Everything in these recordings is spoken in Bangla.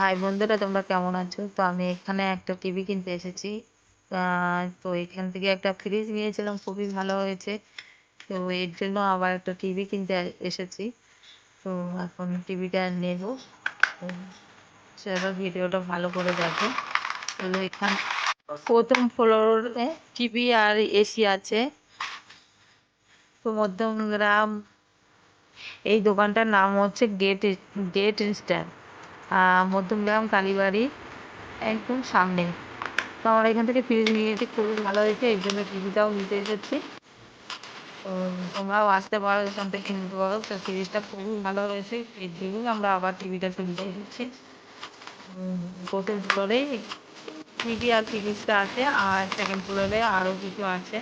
হাই বন্ধুরা, তোমরা কেমন আছো? তো আমি এখানে একটা টিভি কিনতে এসেছি। তো এখান থেকে একটা ফ্রিজ নিয়েছিলাম, খুবই ভালো হয়েছে। তো এর জন্য আবার একটা টিভি কিনতে এসেছি। তো এখন টিভিটা নেব। সেটা ভিডিওটা ভালো করে দেখো। তো এখানে প্রথম ফ্লোরে টিভি আর এসি আছে। তো মধ্যমগ্রাম, এই দোকানটার নাম হচ্ছে get get instant Madhyamgram, Kalibari, একদম সামনে। তো আমরা এখান থেকে ফ্রিজ নিয়ে নিয়েছি খুবই ভালো হয়েছে এই জন্য টিভিটাও নিতে এসেছি। তো তোমরাও আসতে পারো, এখান থেকে নিতে পারো। তো ফ্রিজটা খুবই ভালো হয়েছে এই জন্যই আমরা আবার টিভিটা কিনতে এসেছি। প্রথম ফ্লোরেই টিভি আর ফ্রিজটা আছে, আর সেকেন্ড ফ্লোরে আরও কিছু আছে।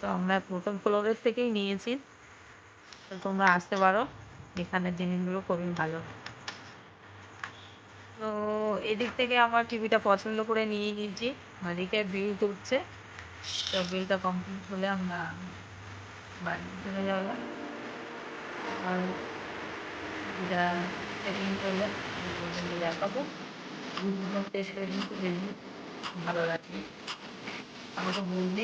তো আমরা প্রথম ফ্লোরের থেকেই নিয়েছি। তো তোমরা আসতে পারো, এখানের জিনিসগুলো খুবই ভালো। তো এদিক থেকে আমার টিভিটা পছন্দ করে নিয়ে নিয়েছি। ওদিকে বিল তুলছে। তো বিলটা কমপ্লিট হলে আমরা বাড়ি চলে যাব। আর এটা সেটিং করলে দেখাবো। ভালো লাগবে আমাকে বলবি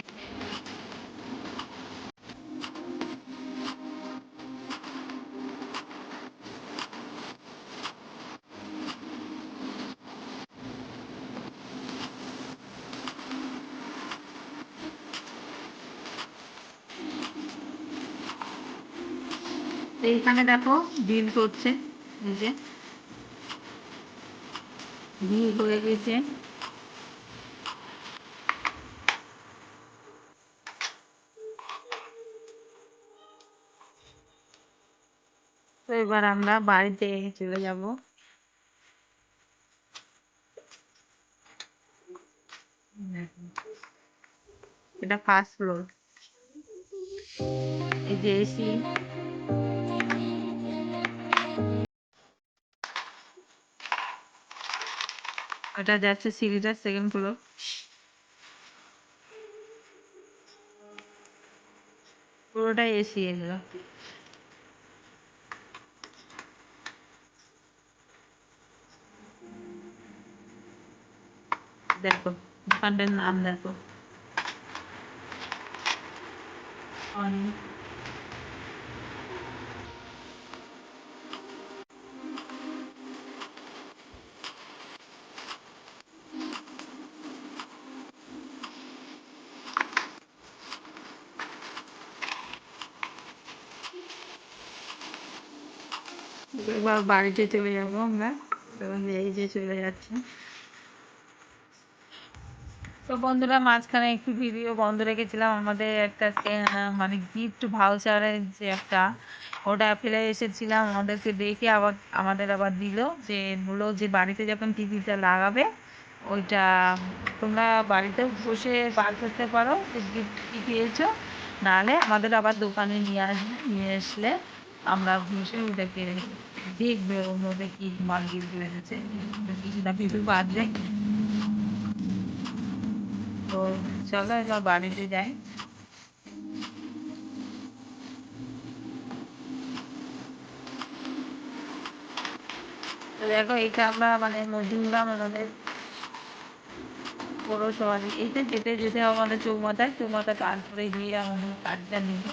এইখানে দেখো বিল করছে, এই যে। বিল হয়ে গেছে। তো এবার আমরা বাড়িতে চলে যাব। এটা ফার্স্ট ফ্লোর এই যে এসি। ওটা যাচ্ছে সিঁড়িটা সেকেন্ড ফ্লোর পুরোটাই এসি এগুলো দেখো দোকানটার নাম দেখো। এবার বাড়িতে চলে যাব আমরা। এবং এই যে চলে যাচ্ছে। তো বন্ধুরা, মাঝখানে একটু ভিডিও বন্ধ রেখেছিলাম। আমাদের একটা মানে গিফট ভাউচারের যে একটা, ওটা ফেলে এসেছিলাম। আমাদেরকে দেখে আবার, আমাদের আবার দিল যে, বলল যে বাড়িতে যখন টিভিটা লাগাবে, ওইটা তোমরা বাড়িতে বসে বার করতে পারো যে গিফট কী পেয়েছ। নাহলে আমাদের আবার দোকানে নিয়ে আসবে, নিয়ে আসলে আমরা বসে দেখবে মধ্যে কী গিফট এসেছে কিছুটা কিছু বাদবে তো চলো এবার বাড়িতে যাই। দেখো এটা আমরা মানে মজুমগ্রাম আমাদের পৌরসভা এইটা যেতে যেতে আমাদের চৌমাথায় চৌমাথা তারপরে গিয়ে আমাদের কার্ডটা নিব।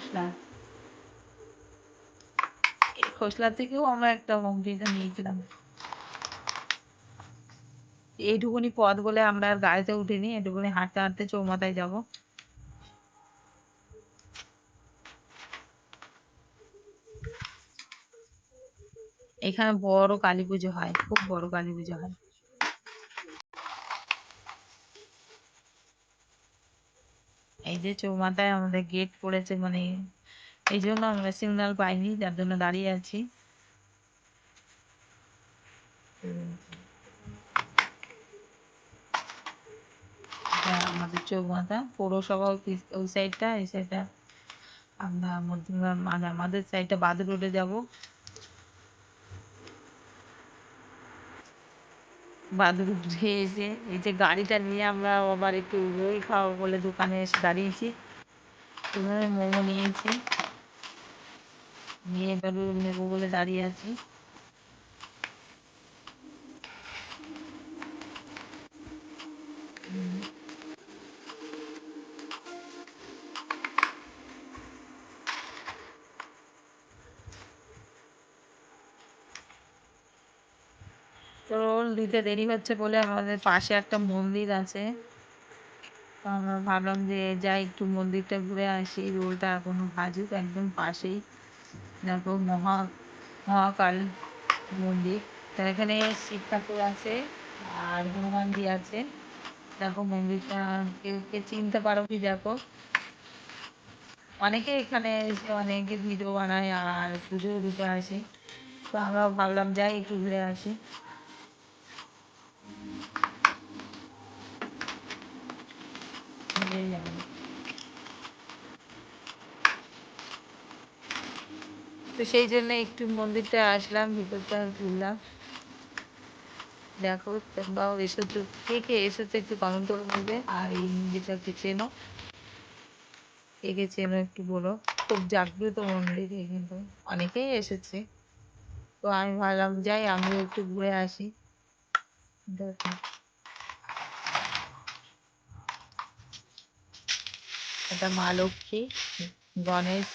খোসলা। এই খোসলা থেকেও আমরা একটা হোম নিয়েছিলাম। এইটুকুনি পথ বলে আমরা আর গাড়িতে উঠিনি এটুকুনি হাঁটতে হাঁটতে চৌমাথায় যাব। এখানে বড় কালী পুজো হয়, খুব বড় কালী পুজো হয়। এই যে চৌমাথায় আমাদের গেট পড়েছে মানে এই জন্য আমরা সিগন্যাল পাইনি, যার জন্য দাঁড়িয়ে আছি। আমাদের চৌমাথা, পৌরসভা ওই সাইডটা এই সাইডটা আমরা মানে আমাদের সাইডটা বাদ রোডে যাব। বাদুর উঠে এসে, এই যে গাড়িটা নিয়ে আমরা আবার একটু রোল খাওয়াবো বলে দোকানে এসে দাঁড়িয়েছি। মোমো নিয়েছি। নিয়ে এবার নেব বলে দাঁড়িয়ে আছি। দিতে দেরি হচ্ছে বলে আমাদের পাশে একটা মন্দির আছে। তো আমরা ভাবলাম যে যাই একটু মন্দিরটা ঘুরে আসি। রোলটা এখনও ভাজুক একদম পাশেই। দেখো মহা, মহাকাল মন্দির। তো এখানে শিব ঠাকুর আছে আর হনুমানজি আছে। দেখো মন্দিরটা কে চিনতে পারো কি দেখো? অনেকে এখানে এসে অনেকে ভিডিও বানায় আর পুজো দিতে আসে। তো আমরা ভাবলাম যাই একটু ঘুরে আসি। আর কি। তো সেই জন্য একটু মন্দিরটা আসলাম ভিতরটা ঘুরলাম দেখো তোমরাও এসেছ কে কে এসেছ একটু কমেন্ট করে বলবে। আর এই মন্দিরটাকে চেনো। কে কে চেনো একটু বলো। খুব জাগ্রত মন্দির কিন্তু। অনেকেই এসেছে। তো আমি ভাবলাম, যাই, আমিও একটু ঘুরে আসি। দেখো। এটা মা গণেশ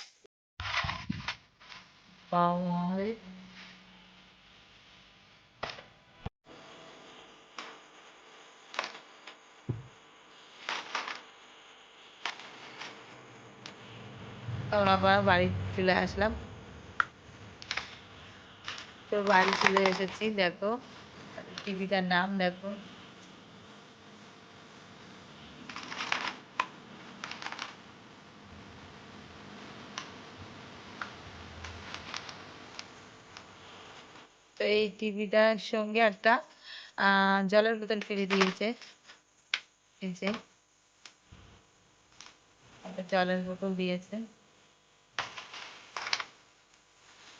বাড়ি চলে আসলাম। তো বাড়ি চলে এসেছি দেখো টিভিটার নাম দেখো। এই টিভিটার সঙ্গে একটা জলের বোতল ফেলে দিয়েছে। এই যে জলের বোতল দিয়েছে।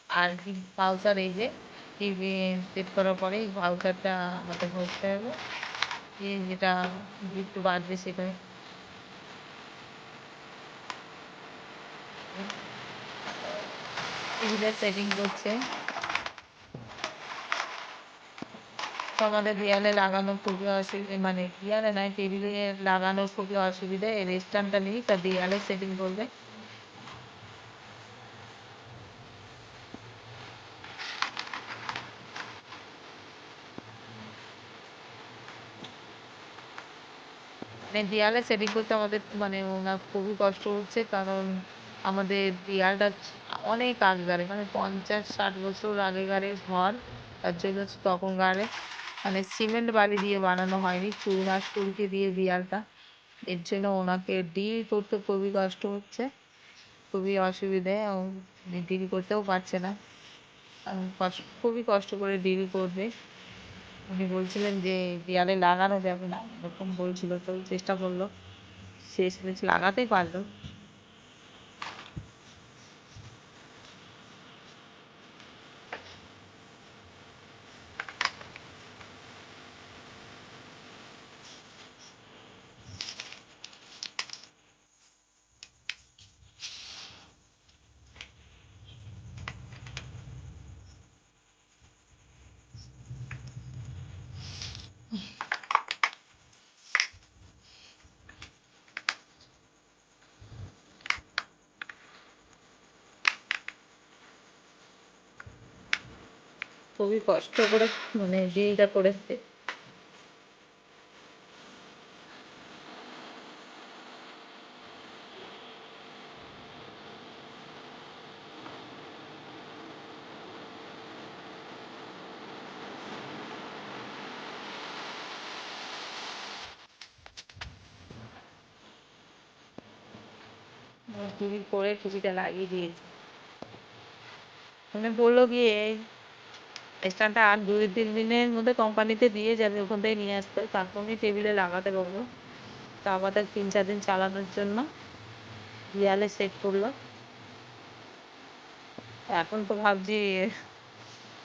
আর পাউচার এই যে টিভি সেট করার পরে এই পাউচারটা আমাদের ভরতে হবে। যেটা একটু বাড়বে সেটা টিভিটা সেটিং করছে তো আমাদের দেয়ালে লাগানো খুবই অসুবিধা মানে দেয়ালে নয় টেবিলে লাগানো খুবই অসুবিধা। এর স্ট্যান্ডটা নেই, তা দেয়ালে সেটিং করবে। মানে দেয়ালে সেটিং করতে আমাদের মানে ওনার খুবই কষ্ট হচ্ছে, কারণ আমাদের দেয়ালটা অনেক আগেকারের মানে পঞ্চাশ ষাট বছর আগেকারের ঘর, তার জন্য তখনকারে মানে সিমেন্ট বালি দিয়ে বানানো হয়নি, চুন সুরকি দিয়ে দেয়ালটা। এর জন্য ওনাকে ডিল করতে খুবই কষ্ট হচ্ছে, খুবই অসুবিধে ডিল করতেও পারছে না। কষ্ট খুবই কষ্ট করে ডিল করবে। উনি বলছিলেন যে, দেয়ালে লাগানো যাবে না, এরকম বলছিল, তো চেষ্টা করল। শেষমেশ লাগাতেই পারল। খুবই কষ্ট করে মানে ডিলটা করেছে। করে টিভিটা লাগিয়ে দিয়েছে। মানে বলল কি এই স্ট্যান্ডটা আর দুই তিন দিনের মধ্যে কোম্পানিতে দিয়ে যাবে, ওখান থেকে নিয়ে আসতে তারপর আমি টেবিলে লাগাতে পারব। তা আমাদের তিন চার দিন চালানোর জন্য দেয়ালে সেট করল। এখন তো ভাবছি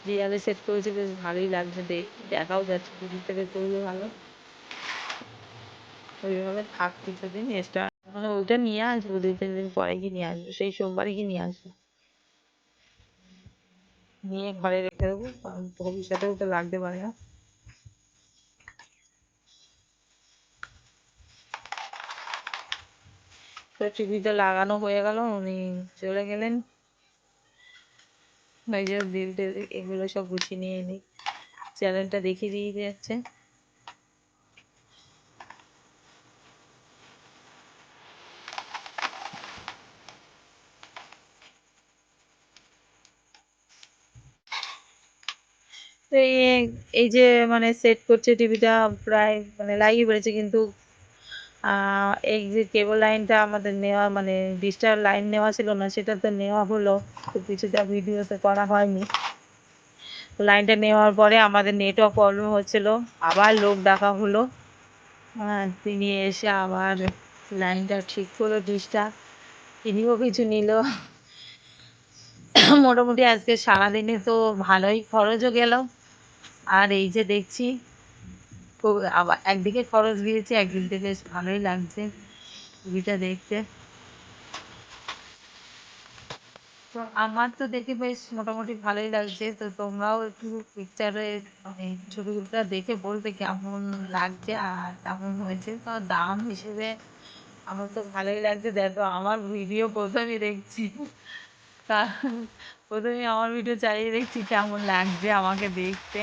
দেয়ালে সেট করেছে, বেশ ভালোই লাগছে দেখ দেখাও যাচ্ছে দূর থেকে করলে ভালো। ওইভাবে থাক কিছুদিন, এক্সট্রা ওইটা নিয়ে আসব, দুই তিন দিন পরে গিয়ে নিয়ে আসব, সেই সোমবারে গিয়ে নিয়ে আসব। নিয়ে ঘরে রেখে দেবো, কারণ ভবিষ্যতেও তো লাগতে পারে না। তো টিভিটা লাগানো হয়ে গেল, উনি চলে গেলেন। এই যে বিল টিল, এগুলো সব গুছিয়ে নিয়ে নিই চ্যানেলটা দেখিয়ে দিয়ে যাচ্ছে। তো এই যে মানে সেট করছে টিভিটা প্রায় মানে লাগিয়ে পড়েছে কিন্তু এই যে কেবল লাইনটা আমাদের নেওয়া মানে ডিশটার লাইন নেওয়া ছিল না সেটা তো নেওয়া হলো। তো কিছুটা ভিডিওতে করা হয়নি। লাইনটা নেওয়ার পরে আমাদের নেটওয়ার্ক প্রবলেম হচ্ছিল। আবার লোক ডাকা হলো। হ্যাঁ তিনি এসে আবার লাইনটা ঠিক করল ডিশটা তিনিও কিছু নিল। মোটামুটি আজকে সারাদিনে তো ভালোই খরচও গেল। আর এই যে দেখছি আবার একদিকে খরচ গিয়েছে একদিক বেশ ভালোই লাগছে ছবিটা দেখতে। তো আমার তো দেখে বেশ মোটামুটি ভালোই লাগছে। তো তোমরাও একটু পিকচারে মানে ছবিটা দেখে বলবে কেমন লাগছে আর কেমন হয়েছে। তো দাম হিসেবে আমার তো ভালোই লাগছে। দেখো, আমার ভিডিও প্রথমেই দেখছি। কারণ প্রথমেই আমার ভিডিও চালিয়ে দেখছি কেমন লাগছে আমাকে দেখতে।